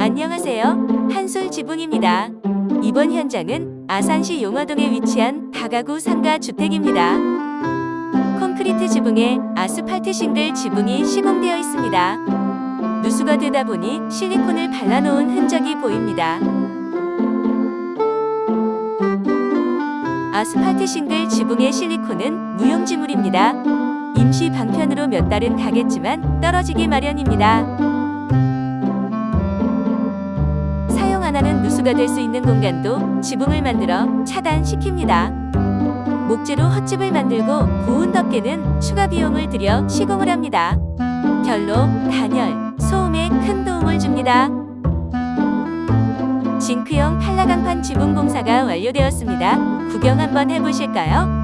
안녕하세요. 한솔 지붕입니다. 이번 현장은 아산시 용화동에 위치한 다가구 상가 주택입니다. 콘크리트 지붕에 아스팔트 싱글 지붕이 시공되어 있습니다. 누수가 되다 보니 실리콘을 발라놓은 흔적이 보입니다. 아스팔트 싱글 지붕의 실리콘은 무용지물입니다. 임시 방편으로 몇 달은 가겠지만 떨어지기 마련입니다. 하는 누수가 될 수 있는 공간도 지붕을 만들어 차단시킵니다. 목재로 헛집을 만들고 고운 덮개는 추가 비용을 들여 시공을 합니다. 결로 단열, 소음에 큰 도움을 줍니다. 징크형 팔라강판 지붕 공사가 완료되었습니다. 구경 한번 해보실까요?